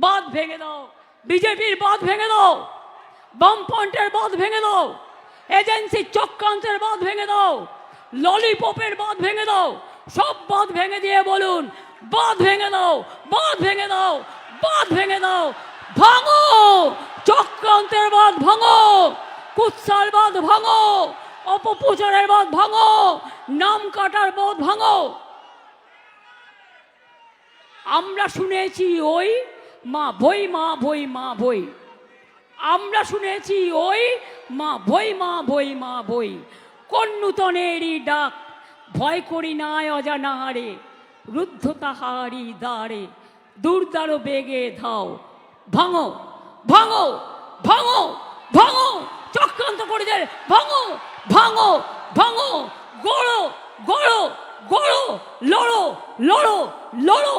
বাঁধ ভেঙে দাও। বিজেপির বাঁধ ভেঙে দাও। বামপন্থের বাঁধ ভেঙে দাও। এজেন্সির চক্রান্তের বাঁধ ভেঙে দাও। ললিপপের বাঁধ ভেঙে দাও। সব বাঁধ ভেঙে দিয়ে বলুন, বাঁধ ভেঙে দাও, বাঁধ ভেঙে দাও, বাঁধ ভেঙে দাও। ভাঙো! চক্রান্তের বাঁধ ভাঙো! কুৎসার বাঁধ ভাঙো! অপপ্রচারের বাঁধ ভাঙো! নাম কাটার বাঁধ ভাঙো! আমরা শুনেছি ওই মা বই মা বই মা বই আমরা শুনেছি ওই মা বই মা বই মা বই কোন নূতনেরই ডাক, ভয় করি নাই অজানাহারে রুদ্ধ তাহারি দাঁড়ে দুর্দার বেগে ধাও। ভাঙো ভাঙো ভাঙো ভাঙো, চক্রান্ত করে দে ভাঙো ভাঙো ভাঙো, গড়ো গড়ো গড়ো লড়ো লড়ো লড়ো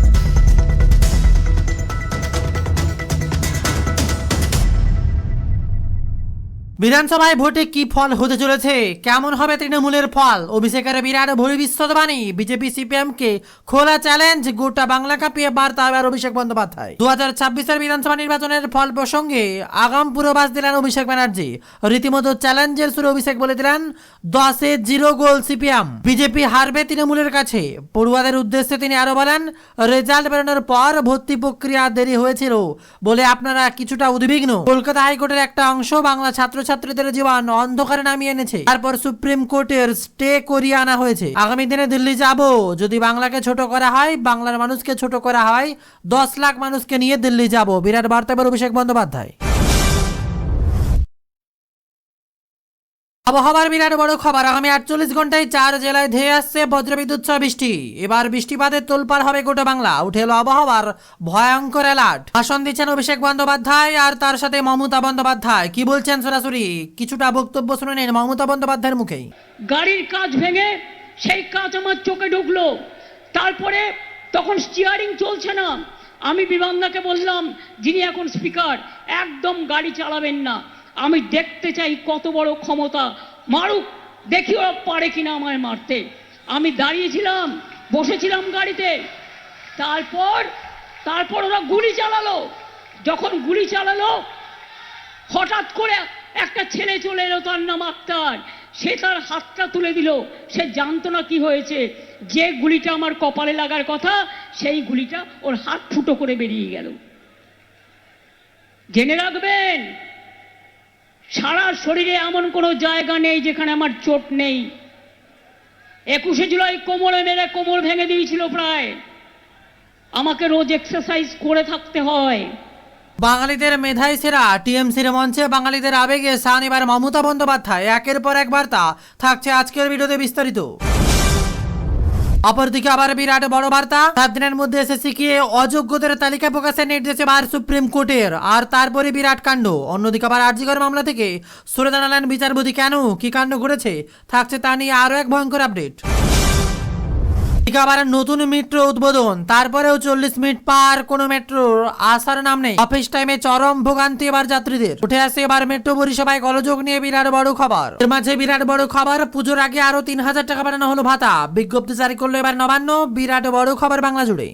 বিধানসভায় ভোটে কি ফল হতে চলেছে? কেমন হবে তৃণমূলের ফল? অভিষেকের বিরাট ভবিষ্যৎবাণী বিজেপি সিপিএম কে খোলা চ্যালেঞ্জ, গোটা বাংলা কাঁপিয়ে বার্তা এবার অভিষেক বন্দ্যোপাধ্যায়। দু হাজার ছাব্বিশের বিধানসভা নির্বাচনের ফল প্রসঙ্গে আগাম পূর্বাভাস দিলেন অভিষেক ব্যানার্জি। রীতিমতো চ্যালেঞ্জের সুরে অভিষেক বলে দিলেন, দশে জিরো গোল সিপিএম। বিজেপি হারবে তৃণমূলের কাছে। পড়ুয়াদের উদ্দেশ্যে তিনি আরও বলেন, রেজাল্ট বেরোনোর পর ভর্তি প্রক্রিয়া দেরি হয়েছিল। বলে আপনারা কিছুটা উদ্বিগ্ন। কলকাতা হাইকোর্টের একটা অংশ বাংলা ছাত্রছাত্রীদের জীবন অন্ধকারে নামিয়ে এনেছে। তারপর সুপ্রিম কোর্টের স্টে করিয়ে আনা হয়েছে। আগামী দিনে দিল্লি যাব। যদি বাংলাকে ছোট করা হয়, বাংলার মানুষকে ছোট করা হয়, দশ লাখ মানুষকে নিয়ে দিল্লি যাব। বিরাট বার্তা এবার অভিষেক বন্দ্যোপাধ্যায়। আবহাওয়ার বিরাট বড় খবর। আগামী আটচল্লিশ ঘন্টায় চার জেলায় ধেয়ে আসছে বজ্রবিদ্যুৎ সহ বৃষ্টি। এবার বৃষ্টিপাতের তোলপাড় হবে গোটা বাংলা। উঠে এলো আবহাওয়ার ভয়ঙ্কর অ্যালার্ট ভাষণ দিচ্ছেন অভিষেক বন্দ্যোপাধ্যায় আর তার সাথে মমতা বন্দ্যোপাধ্যায়। কি বলছেন সরাসরি? কিছুটা বক্তব্য শুনে নিন মমতা বন্দ্যোপাধ্যায়ের মুখেই। গাড়ির কাজ ভেঙে সেই কাজ আমার চোখে ঢুকলো। তারপরে তখন স্টিয়ারিং চলছে না। আমি বিমানদাকে বললাম, যিনি এখন স্পিকার একদম গাড়ি চালাবেন না। আমি দেখতে চাই কত বড় ক্ষমতা। মারুক, দেখি ওরা পারে কিনা আমায় মারতে। আমি দাঁড়িয়েছিলাম, বসেছিলাম গাড়িতে। তারপর তারপর ওরা গুলি চালালো। যখন গুলি চালালো, হঠাৎ করে একটা ছেলে চলে এলো তার নাম আক্তার। সে তার হাতটা তুলে দিল। সে জানতো না কি হয়েছে। যে গুলিটা আমার কপালে লাগার কথা, সেই গুলিটা ওর হাত ফুটো করে বেরিয়ে গেল। জেনে রাখবেন সারা শরীরে এমন কোনো জায়গা নেই যেখানে আমার চোট নেই। একুশে জুলাই কোমরে মেরে কোমর ভেঙে দিয়েছিল প্রায়। আমাকে রোজ এক্সারসাইজ করে থাকতে হয়। বাঙালিদের মেধাই সেরা টিএমসির মঞ্চে বাঙালিদের আবেগে সান এবার মমতা বন্দ্যোপাধ্যায় একের পর এক বার্তা। থাকছে আজকের ভিডিওতে বিস্তারিত। অপরদিকে আবার বিরাট বড় বার্তা। সাত দিনের মধ্যে এসএসসি কে অযোগ্যদের তালিকা প্রকাশের নির্দেশ এবার সুপ্রিম কোর্টের। আর তারপরে বিরাট কাণ্ড। অন্যদিকে আবার আর্জিকর মামলা থেকে সরে বিচারপতি কেন? কি কাণ্ড ঘটেছে? থাকছে তা নিয়ে আরও এক ভয়ঙ্কর আপডেট। আবার নতুন মেট্রো উদ্বোধন। তারপরেও চল্লিশ মিনিট পার কোনো মেট্রোর আসার নাম নেই। অফিস টাইমে চরম ভোগান্তি এবার যাত্রীদের। উঠে আসে এবার মেট্রো পরিষেবায় গলযোগ নিয়ে বিরাট বড় খবর। এর মাঝে বিরাট বড় খবর, পুজোর আগে আরও তিন হাজার টাকা বাড়ানো হলো ভাতা। বিজ্ঞপ্তি জারি করল এবার নবান্ন, বিরাট বড় খবর বাংলা জুড়ে।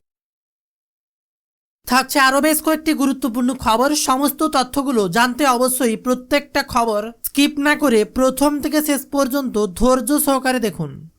থাকছে আরও বেশ কয়েকটি গুরুত্বপূর্ণ খবর। সমস্ত তথ্যগুলো জানতে অবশ্যই প্রত্যেকটা খবর স্কিপ না করে প্রথম থেকে শেষ পর্যন্ত ধৈর্য সহকারে দেখুন।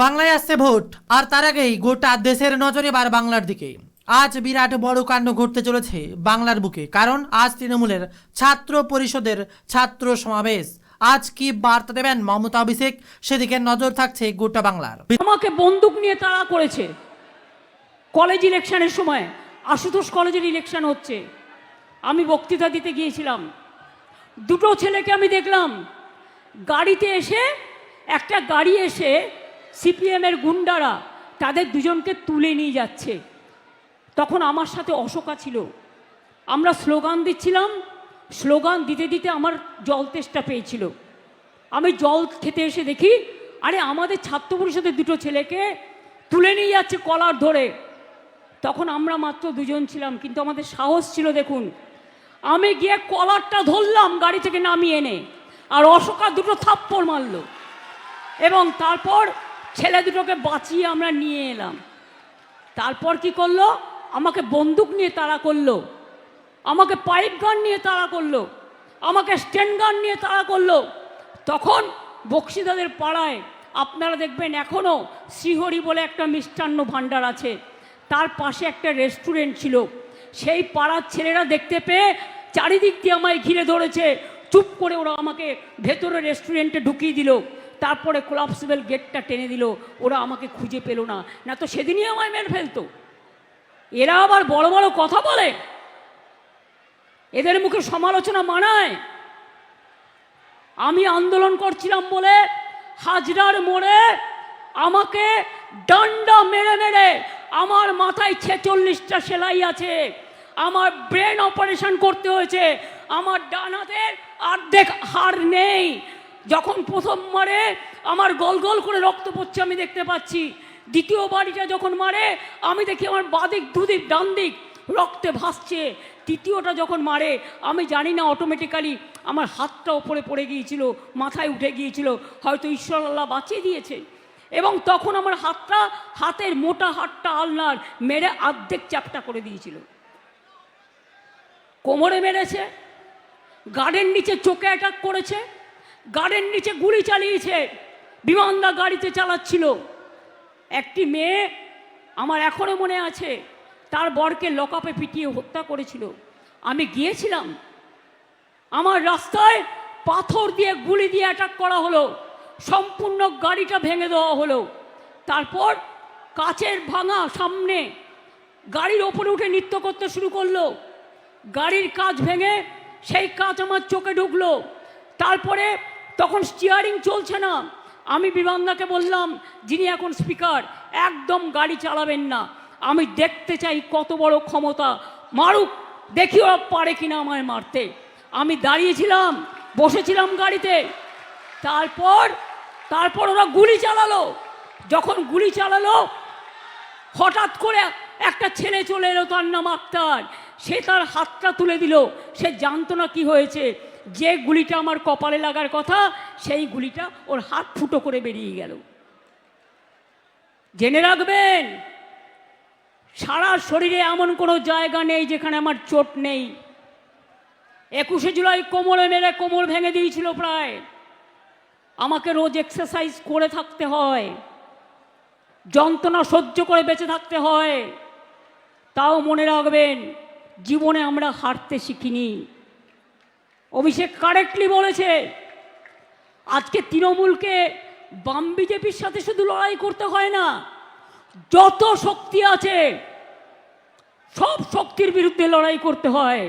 বাংলায় আসছে ভোট, আর তার আগেই গোটা দেশের নজর এবার বাংলার দিকে। আজ বিরাট বড় কাণ্ড ঘটতে চলেছে বাংলার বুকে, কারণ আজ তৃণমূলের ছাত্র পরিষদের ছাত্র সমাবেশ। আজ কি বার্তা দেবেন মমতা অভিষেক? সেদিকে নজর থাকছে গোটা বাংলার। আমাকে বন্দুক নিয়ে তাড়া করেছে। কলেজ ইলেকশনের সময় আশুতোষ কলেজের ইলেকশন হচ্ছে। আমি বক্তৃতা দিতে গিয়েছিলাম। দুটো ছেলেকে আমি দেখলাম। গাড়িতে এসে, একটা গাড়ি এসে সিপিএমের গুন্ডারা তাদের দুজনকে তুলে নিয়ে যাচ্ছে। তখন আমার সাথে অশোকা ছিল। আমরা স্লোগান দিচ্ছিলাম। স্লোগান দিতে দিতে আমার জল তেষ্টা পেয়েছিল। আমি জল খেতে এসে দেখি, আরে আমাদের ছাত্র পরিষদের দুটো ছেলেকে তুলে নিয়ে যাচ্ছে কলার ধরে। তখন আমরা মাত্র দুজন ছিলাম, কিন্তু আমাদের সাহস ছিল দেখুন। আমি গিয়ে কলারটা ধরলাম গাড়ি থেকে নামিয়ে এনে, আর অশোকা দুটো থাপ্পড় মারলো। এবং তারপর ছেলে দুটোকে বাঁচিয়ে আমরা নিয়ে এলাম। তারপর কি করল? আমাকে বন্দুক নিয়ে তাড়া করল। আমাকে পাইপ গান নিয়ে তাড়া করল। আমাকে স্ট্যান্ড গান নিয়ে তাড়া করল। তখন বক্সিদাদের পাড়ায়, আপনারা দেখবেন এখনও শ্রীহরি বলে একটা মিষ্টান্ন ভাণ্ডার আছে। তার পাশে একটা রেস্টুরেন্ট ছিল। সেই পাড়ার ছেলেরা দেখতে পেয়ে চারিদিক দিয়ে আমায় ঘিরে ধরেছে। চুপ করে ওরা আমাকে ভেতরে রেস্টুরেন্টে ঢুকিয়ে দিল। তারপরে কোলাপসিবল গেটটা টেনে দিল, ওরা আমাকে খুঁজে পেল না। না তো সেদিনই আমায় মেরে ফেলতো। এরা আবার বড় বড় কথা বলে। এদের মুখে সমালোচনা মানায়। আমি আন্দোলন করছিলাম বলে হাজরার মোড়ে আমাকে ডান্ডা মেরে মেরে আমার মাথায় ছেচল্লিশটা সেলাই আছে, আমার ব্রেন অপারেশন করতে হয়েছে, আমার ডান হাতের অর্ধেক হার নেই যখন প্রথম মারে, আমার গোল গোল করে রক্ত পড়ছে, আমি দেখতে পাচ্ছি। দ্বিতীয় বাড়িটা যখন মারে, আমি দেখি আমার বাদিক দুদিক ডান দিক রক্তে ভাসছে। তৃতীয়টা যখন মারে, আমি জানি না অটোমেটিক্যালি আমার হাতটা ওপরে পড়ে গিয়েছিল, মাথায় উঠে গিয়েছিল, হয়তো ঈশ্বর আল্লাহ বাঁচিয়ে দিয়েছে। এবং তখন আমার হাতটা, হাতের মোটা হাতটা আলনার মেরে অর্ধেক চ্যাপটা করে দিয়েছিল। কোমরে মেরেছে, গার্ডেন নিচে চোখে অ্যাটাক করেছে গার্ডেন নিচে গুলি চালিয়েছে। বিমানদা গাড়িতে চালাচ্ছিল। একটি মেয়ে আমার এখনও মনে আছে, তার বরকে লকআপে পিটিয়ে হত্যা করেছিল। আমি গিয়েছিলাম। আমার রাস্তায় পাথর দিয়ে গুলি দিয়ে অ্যাটাক করা হলো। সম্পূর্ণ গাড়িটা ভেঙে দেওয়া হলো। তারপর কাচের ভাঙা সামনে গাড়ির ওপরে উঠে নৃত্য করতে শুরু করল। গাড়ির কাজ ভেঙে সেই কাজ আমার চোখে ঢুকলো। তারপরে তখন স্টিয়ারিং চলছে না। আমি বিমানদাকে বললাম, যিনি এখন স্পিকার একদম গাড়ি চালাবেন না। আমি দেখতে চাই কত বড় ক্ষমতা। মারুক দেখি ওরা পারে কিনা আমায় মারতে। আমি দাঁড়িয়েছিলাম, বসেছিলাম গাড়িতে। তারপর তারপর ওরা গুলি চালালো। যখন গুলি চালালো, হঠাৎ করে একটা ছেলে চলে এলো তার নাম আক্তার। সে তার হাতটা তুলে দিল। সে জানতো না কি হয়েছে। যে গুলিটা আমার কপালে লাগার কথা, সেই গুলিটা ওর হাত ফুটো করে বেরিয়ে গেল। জেনে রাখবেন, সারা শরীরে এমন কোনো জায়গা নেই যেখানে আমার চোট নেই। একুশে জুলাই কোমরে মেরে কোমর ভেঙে দিয়েছিল প্রায়। আমাকে রোজ এক্সারসাইজ করে থাকতে হয়, যন্ত্রণা সহ্য করে বেঁচে থাকতে হয়। তাও মনে রাখবেন, জীবনে আমরা হারতে শিখিনি। অভিষেক কারেক্টলি বলেছে। আজকে তৃণমূলকে বাম বিজেপির সাথে শুধু লড়াই করতে হয় না, যত শক্তি আছে, সব শক্তির বিরুদ্ধে লড়াই করতে হয়।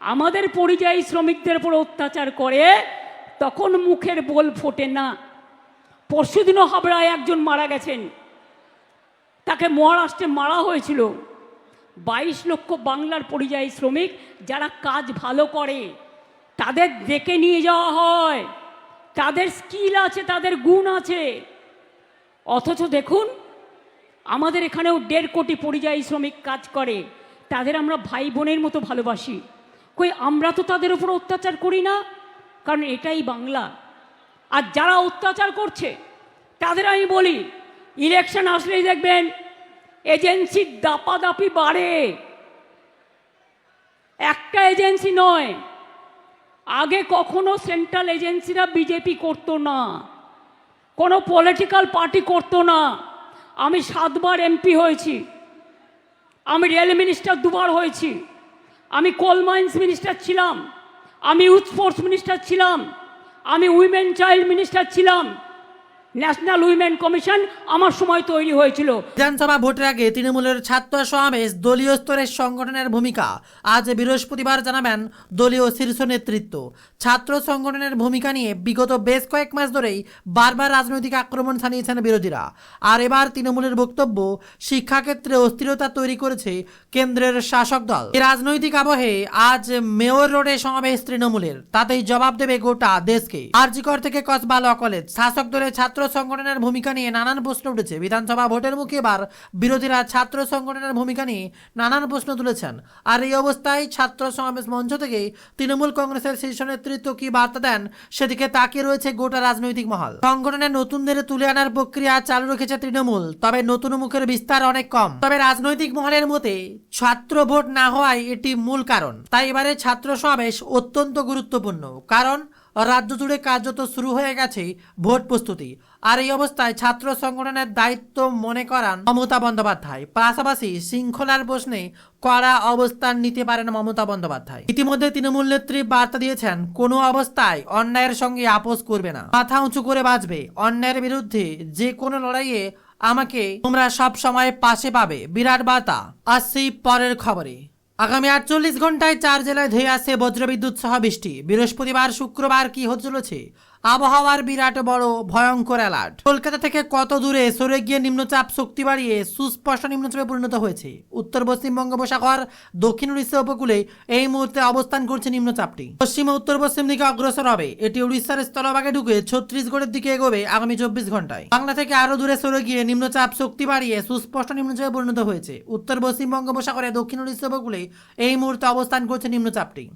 আমাদের পরিযায়ী শ্রমিকদের উপর অত্যাচার করে, তখন মুখের বোল ফোটে না। পরশুদিনও হাবড়ায় একজন মারা গেছেন। তাকে মহারাষ্ট্রে মারা হয়েছিল। বাইশ লক্ষ বাংলার পরিযায়ী শ্রমিক যারা কাজ ভালো করে, তাদের ডেকে নিয়ে যাওয়া হয়। তাদের স্কিল আছে, তাদের গুণ আছে। অথচ দেখুন, আমাদের এখানেও দেড় কোটি পরিযায়ী শ্রমিক কাজ করে, তাদের আমরা ভাই বোনের মতো ভালোবাসি। কই, আমরা তো তাদের উপর অত্যাচার করি না, কারণ এটাই বাংলা। আর যারা অত্যাচার করছে, তাদের আমি বলি ইলেকশন আসলেই দেখবেন এজেন্সির দাপাদাপি বাড়ে। একটা এজেন্সি নয়, আগে কখনো সেন্ট্রাল এজেন্সিরা বিজেপি করতো না, কোনো পলিটিক্যাল পার্টি করতো না। আমি সাতবার এমপি হয়েছি, আমি রেল মিনিস্টার দুবার হয়েছি, আমি কোল মাইন্স মিনিস্টার ছিলাম, আমি ইউথ স্পোর্টস মিনিস্টার ছিলাম, আমি উইমেন চাইল্ড মিনিস্টার ছিলাম। ন্যাশনাল উইমেন কমিশন আমার সময় তৈরি হয়েছিল। বিধানসভা ভোটের আগে তৃণমূলের ছাত্র সমাবেশ দলীয় স্তরের সংগঠনের ভূমিকা। আজ বৃহস্পতিবার জানাবেন দলীয় শীর্ষ নেতৃত্ব। ছাত্র সংগঠনের ভূমিকা নিয়ে বিগত বেশ কয়েক মাস ধরেই বারবার রাজনৈতিক আক্রমণ ছানিয়েছেন বিরোধীরা। আর এবার তৃণমূলের বক্তব্য, শিক্ষাক্ষেত্রে অস্থিরতা তৈরি করেছে কেন্দ্রের শাসক দল। রাজনৈতিক আবহে আজ মেয়র রোডে সমাবেশ তৃণমূলের। তাতেই জবাব দেবে গোটা দেশকে। আরজিকর থেকে কসবা ল কলেজ। শাসক দলের ছাত্র সংগঠনের ভূমিকা নিয়ে নানান প্রশ্ন উঠেছে। বিধানসভা ভোটের মুখে এবার বিরোধীরা ছাত্র সংগঠনের ভূমিকা নিয়ে নানান প্রশ্ন তুলেছেন। আর এই অবস্থায় ছাত্র সমাবেশ মঞ্চ থেকে তৃণমূল কংগ্রেসের শীর্ষ নেতৃত্ব কি বার্তা দেন, সেদিকে তাকিয়ে রয়েছে গোটা রাজনৈতিক মহল। সংগঠনের নতুনদের তুলে আনার প্রক্রিয়া চালু রেখেছে তৃণমূল, তবে নতুন মুখের বিস্তার অনেক কম। তবে রাজনৈতিক মহলের মতে, ছাত্র ভোট না হওয়ায় এটি মূল কারণ। তাই এবারে ছাত্র সমাবেশ অত্যন্ত গুরুত্বপূর্ণ, কারণ রাজ্য জুড়ে কার্যত শুরু হয়ে গেছে ভোট প্রস্তুতি। আর এই অবস্থায় ছাত্র সংগঠনের দায়িত্ব মনে করান মমতা বন্দ্যোপাধ্যায়। পাশাপাশি শৃঙ্খলার প্রশ্নে কড়া অবস্থান নিতে পারেন মমতা বন্দ্যোপাধ্যায়। ইতিমধ্যে তৃণমূল নেত্রী বার্তা দিয়েছেন, কোনো অবস্থায় অন্যায়ের সঙ্গে আপোষ করবে না। মাথা উঁচু করে বাঁচবে। অন্যায়ের বিরুদ্ধে যে কোনো লড়াইয়ে আমাকে তোমরা সব সময় পাশে পাবে। বিরাট বার্তা। আসছি পরের খবরে। আগামী আটচল্লিশ ঘন্টায় চার জেলায় ধেয়ে আসছে বজ্রবিদ্যুৎ সহ বৃষ্টি। বৃহস্পতিবার, শুক্রবার কি হতে চলেছে? আবহাওয়ার বিরাট বড় ভয়ঙ্কর অ্যালার্ট। কলকাতা থেকে কত দূরে সরে গিয়ে নিম্নচাপ শক্তি বাড়িয়ে সুস্পষ্ট নিম্নচাপে পরিণত হয়েছে। উত্তর, পশ্চিম বঙ্গোপসাগর, দক্ষিণ উড়িষ্যা উপকূলে এই মুহূর্তে অবস্থান করছে নিম্নচাপটি। পশ্চিম উত্তর পশ্চিম দিকে অগ্রসর হবে। এটি উড়িষ্যার স্থলভাগে ঢুকে ছত্তিশগড়ের দিকে এগোবে আগামী চব্বিশ ঘন্টায় বাংলা থেকে আরও দূরে সরে গিয়ে নিম্নচাপ শক্তি বাড়িয়ে সুস্পষ্ট নিম্নচাপে পরিণত হয়েছে। উত্তর, পশ্চিম বঙ্গোপসাগরে দক্ষিণ উড়িষ্যা উপকূলে এই মুহূর্তে অবস্থান করছে নিম্নচাপটি।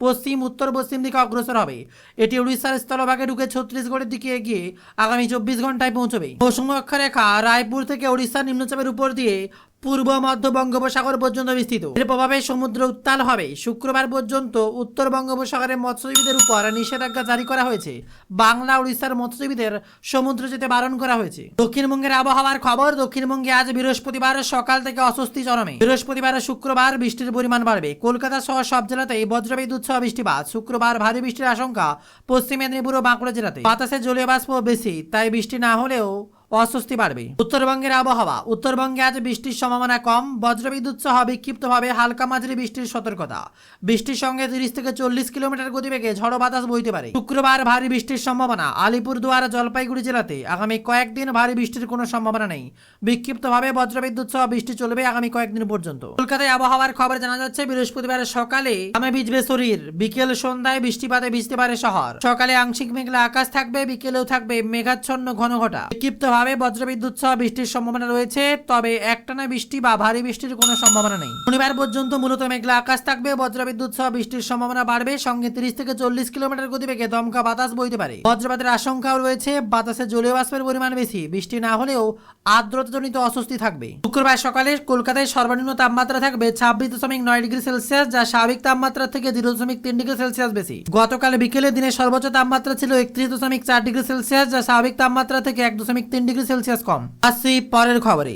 পশ্চিম, উত্তর, পশ্চিম দিকে অগ্রসর হবে। এটি উড়িষ্যার স্থলভাগে ঢুকে ছত্তিশগড়ের দিকে এগিয়ে আগামী চব্বিশ ঘন্টায় পৌঁছবে। মৌসুমী অক্ষরেখা রায়পুর থেকে উড়িষ্যার নিম্নচাপের উপর দিয়ে পূর্ব মধ্য বঙ্গোপসাগর পর্যন্ত বিস্তৃত। এর প্রভাবে সমুদ্র উত্তাল হবে। শুক্রবার পর্যন্ত উত্তর বঙ্গোপসাগরে মৎস্যজীবীদের উপর নিষেধাজ্ঞা জারি করা হয়েছে। বাংলা, উড়িষ্যার মৎস্যজীবীদের সমুদ্র যেতে বারণ করা হয়েছে। দক্ষিণবঙ্গের আবহাওয়ার খবর, দক্ষিণবঙ্গে আজ বৃহস্পতিবার সকাল থেকে অস্বস্তি চরমে। বৃহস্পতিবার শুক্রবার বৃষ্টির পরিমাণ বাড়বে। কলকাতা সহ সব জেলাতেই বজ্রবিদ্যুৎ সহ বৃষ্টিপাত। শুক্রবার ভারী বৃষ্টির আশঙ্কা পশ্চিম মেদিনীপুর ও বাঁকুড়া জেলাতে। বাতাসে জলীয় বাষ্প বেশি, তাই বৃষ্টি না হলেও অস্বস্তি বাড়বে। উত্তরবঙ্গের আবহাওয়া। উত্তরবঙ্গে আজ বৃষ্টির সম্ভাবনা কম। বজ্রবিদ্যুৎ সহ বিক্ষিপ্তভাবে হালকা মাঝারি বৃষ্টির সতর্কতা। বৃষ্টির সঙ্গে তিরিশ থেকে চল্লিশ কিলোমিটার গতিবেগে ঝড়ো বাতাস বইতে পারে। শুক্রবার ভারী বৃষ্টির সম্ভাবনা। আলিপুরদুয়ার, জলপাইগুড়ি জেলাতে আগামী কয়েকদিন ভারী বৃষ্টির কোনো সম্ভাবনা নেই। বিক্ষিপ্তভাবে বজ্রবিদ্যুৎ সহ বৃষ্টি চলবে আগামী কয়েকদিন পর্যন্ত। কলকাতায় আবহাওয়ার খবর জানা যাচ্ছে, বৃহস্পতিবার সকালে আমে ভিজবে শরীর। বিকেল সন্ধ্যায় বৃষ্টিপাতে ভিজতে পারে শহর। সকালে আংশিক মেঘলা আকাশ থাকবে, বিকেলেও থাকবে মেঘাচ্ছন্ন ঘন ঘটা। বিক্ষিপ্তভাবে বজ্রবিদ্যুৎ সহ বৃষ্টির সম্ভাবনা রয়েছে, তবে একটানা বৃষ্টি বা ভারী বৃষ্টির কোনো সম্ভাবনা নেই। শনিবার পর্যন্ত মূলত মেঘলা আকাশ থাকবে, বজ্রবিদ্যুৎ সহ বৃষ্টির সম্ভাবনা বাড়বে, সঙ্গে তিরিশ থেকে চল্লিশ কিলোমিটার গতিবেগে দমকা বাতাস বইতে পারে। বজ্রপাতের আশঙ্কাও রয়েছে, বাতাসে জলীয় বাষ্পের পরিমাণ বেশি, বৃষ্টি না হলেও আর্দ্রতাজনিত অস্বস্তি থাকবে। শুক্রবার সকালে কলকাতায় সর্বনিম্ন তাপমাত্রা থাকবে ছাব্বিশ দশমিক নয় ডিগ্রি সেলসিয়াস, যা স্বাভাবিক তাপমাত্রা থেকে জিরো দশমিক তিন ডিগ্রি সেলসিয়াস বেশি। গতকাল বিকেলের দিনে সর্বোচ্চ তাপমাত্রা ছিল একত্রিশ দশমিক চার ডিগ্রি সেলসিয়াস, যা স্বাভাবিক তাপমাত্রা থেকে এক দশমিক তিন ডিগ্রি সেলসিয়াস কম। আসছি পরের খবরে।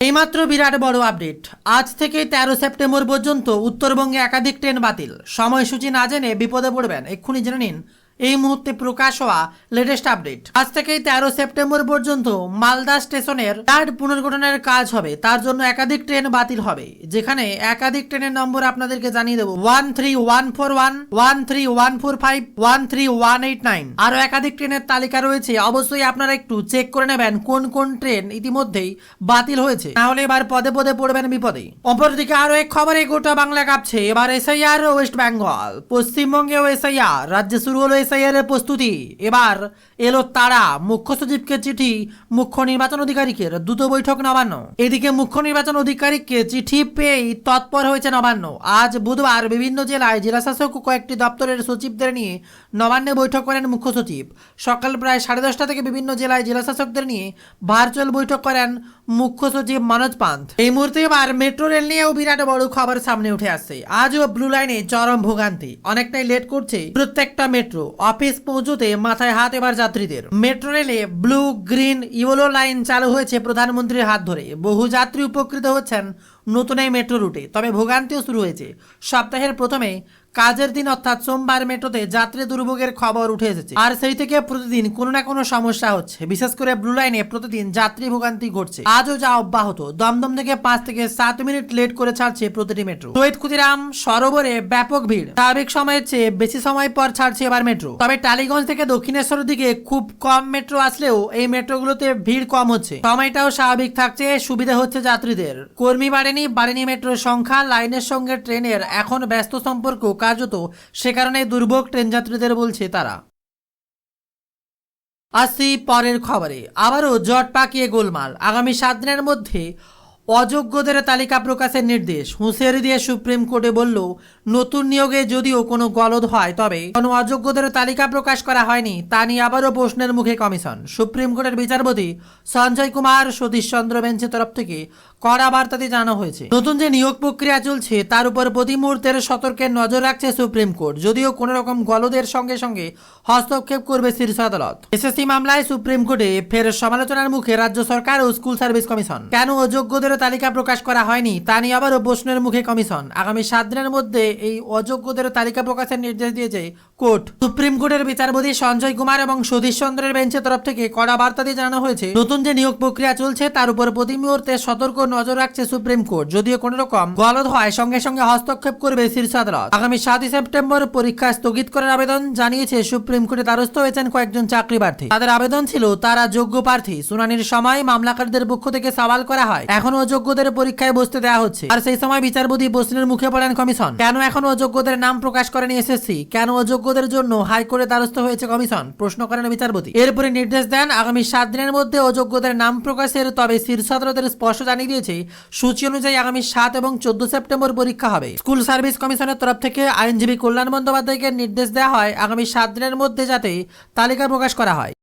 এইমাত্র বিরাট বড় আপডেট। আজ থেকে তেরো সেপ্টেম্বর পর্যন্ত উত্তরবঙ্গে একাধিক ট্রেন বাতিল। সময়সূচি না জেনে বিপদে পড়বেন। এক্ষুনি জেনে নিন এই মুহূর্তে প্রকাশ হওয়া লেটেস্ট আপডেট আজ থেকেই তেরো সেপ্টেম্বর পর্যন্ত মালদা স্টেশনের ইয়ার্ড পুনর্গঠনের কাজ হবে। তার জন্য একাধিক ট্রেন বাতিল হবে। যেখানে একাধিক ট্রেনের নম্বর আপনাদেরকে জানিয়ে দেবো। One three one four one one three one four five one three one eight nine আরও একাধিক ট্রেনের তালিকা রয়েছে। অবশ্যই আপনারা একটু চেক করে নেবেন কোন কোন ট্রেন ইতিমধ্যেই বাতিল হয়েছে। তাহলে এবার পদে পদে পড়বেন বিপদে। অপরদিকে আরও এক খবরে গোটা বাংলা কাঁপছে। এবার এসআইআর ওয়েস্ট বেঙ্গল। পশ্চিমবঙ্গেও এসআইআর। রাজ্যে শুরু হলো এসআইআর প্রস্তুতি। এবার এলো তারা মুখ্য সচিবকে চিঠি, মুখ্য নির্বাচন আধিকারিকের দ্রুত বৈঠক নবান্ন। এদিকে মুখ্য নির্বাচন অধিকারীকে চিঠি পেয়েই তৎপর হয়েছে নবান্ন। আজ বুধবার বিভিন্ন জেলায় জেলাশাসক কয়েকটি দপ্তরের সচিবদের নিয়ে নবান্নে বৈঠক করেন মুখ্য সচিব। সকাল প্রায় সাড়ে দশটা থেকে বিভিন্ন জেলায় জেলাশাসকদের নিয়ে ভার্চুয়াল বৈঠক করেন মুখ্য সচিব মনোজ পান্থ। এই মুহূর্তে এবার মেট্রো রেল নিয়েও বিরাট বড় খবর সামনে উঠে আসছে। আজও ব্লু লাইনে চরম ভোগান্তি। অনেকটাই লেট করছে প্রত্যেকটা মেট্রো। অফিস পৌঁছতে মাথায় হাত এবার যাত্রীদের। মেট্রো রেলে ব্লু, গ্রিন, ইয়েলো লাইন চালু হয়েছে প্রধানমন্ত্রীর হাত ধরে। বহু যাত্রী উপকৃত হচ্ছেন নতুন এই মেট্রো রুটে। তবে ভোগান্তিও শুরু হয়েছে। সপ্তাহের প্রথমে কাজের দিন অর্থাৎ সোমবার মেট্রোতে যাত্রী দুর্ভোগের খবর উঠে এসেছে। আর সেই থেকে প্রতিদিন কোনো না কোনো সমস্যা হচ্ছে। বিশেষ করে ব্লু লাইনে প্রতিদিন যাত্রী ভোগান্তি ঘটছে। আজও যা অব্যাহত, দমদম থেকে পাঁচ থেকে সাত মিনিট লেট করে ছাড়ছে প্রতিটি মেট্রো। শহীদ ক্ষুদিরাম, সরোবরে ব্যাপক ভিড়। স্বাভাবিক সময়ের চেয়ে বেশি সময় পর ছাড়ছে এবার মেট্রো। তবে টালিগঞ্জ থেকে দক্ষিণেশ্বরের দিকে খুব কম মেট্রো আসলেও এই মেট্রোগুলোতে ভিড় কম হচ্ছে। সময়টাও স্বাভাবিক থাকছে, সুবিধা হচ্ছে যাত্রীদের। কর্মী বাড়েনি বাড়েনি মেট্রোর সংখ্যা। লাইনের সঙ্গে ট্রেনের এখন ব্যস্ত সম্পর্ক কার্যত সে কারণে দুর্ভোগ ট্রেন যাত্রীদের বলছে তারা। আসি পরের খবরে। আবারও জট পাকিয়ে গোলমাল। আগামী সাত দিনের মধ্যে অযোগ্যদের তালিকা প্রকাশের নির্দেশ। হুঁশিয়ারি দিয়ে সুপ্রিম কোর্টে বলল, নতুন নিয়োগে যদিও কোনো গলদ হয়, তবে কোনো অযোগ্যদের তালিকা প্রকাশ করা হয়নি, তা নিয়ে আবারও প্রশ্নের মুখে কমিশন। সুপ্রিম কোর্টের বিচারপতি সঞ্জয় কুমার সতীশ চন্দ্র বেঞ্চের তরফ থেকে কড়া বার্তাতে জানানো হয়েছে। নতুন যে নিয়োগ প্রক্রিয়া চলছে, তার উপর প্রতি মুহূর্তের সতর্কের নজর রাখছে সুপ্রিম কোর্ট। যদিও কোনো রকম গলদের সঙ্গে সঙ্গে হস্তক্ষেপ করবে শীর্ষ আদালত। এসএসসি মামলায় সুপ্রিম কোর্টে ফের সমালোচনার মুখে রাজ্য সরকার ও স্কুল সার্ভিস কমিশন। কেন অযোগ্যদের তালিকা প্রকাশ করা হয়নি, তা নিয়ে আবারও প্রশ্নের মুখে কমিশন। আগামী সাত দিনের মধ্যে এই অযোগ্যদের তালিকা প্রকাশের নির্দেশ দিয়েছে কোর্ট। সুপ্রিম কোর্টের বিচারপতি সঞ্জয় কুমার এবং সতীশ চন্দ্রের বেঞ্চের তরফ থেকে কড়া বার্তা দিয়ে জানানো হয়েছে, নতুন যে নিয়োগ প্রক্রিয়া চলছে, তার উপর প্রতি মুহূর্তে সতর্ক নজর রাখছে সুপ্রিম কোর্ট। যদিও কোনো রকম গলদ হয় সঙ্গে সঙ্গে হস্তক্ষেপ করবে শীর্ষ আদালত। আগামী সাতই সেপ্টেম্বর পরীক্ষা স্থগিত করার আবেদন জানিয়েছে সুপ্রিম কোর্টে দ্বারস্থ হয়েছেন কয়েকজন চাকরি প্রার্থী তাদের আবেদন ছিল তারা যোগ্য প্রার্থী। শুনানির সময় মামলাকারীদের পক্ষ থেকে সওয়াল করা হয় এখনও অযোগ্যদের পরীক্ষায় বসতে দেওয়া হচ্ছে। আর সেই সময় বিচারপতি প্রশ্নের মুখে পড়েন কমিশন। কেন এখনও অযোগ্যদের নাম প্রকাশ করেনি এসএসসি? কেন অযোগ্যদের জন্য হাইকোর্টে দ্বারস্থ হয়েছে কমিশন? প্রশ্ন করেন বিচারপতি। এরপরে নির্দেশ দেন আগামী সাত দিনের মধ্যে অযোগ্যদের নাম প্রকাশের, তবে শীর্ষ আদালতের স্পষ্ট জানিয়ে দিয়েছে সূচি অনুযায়ী আগামী সাত এবং চোদ্দ সেপ্টেম্বর পরীক্ষা হবে। স্কুল সার্ভিস কমিশনের তরফ থেকে আইনজীবী কল্যাণ বন্দ্যোপাধ্যায়কে নির্দেশ দেওয়া হয় আগামী সাত দিনের মধ্যে যাতে তালিকা প্রকাশ করা হয়।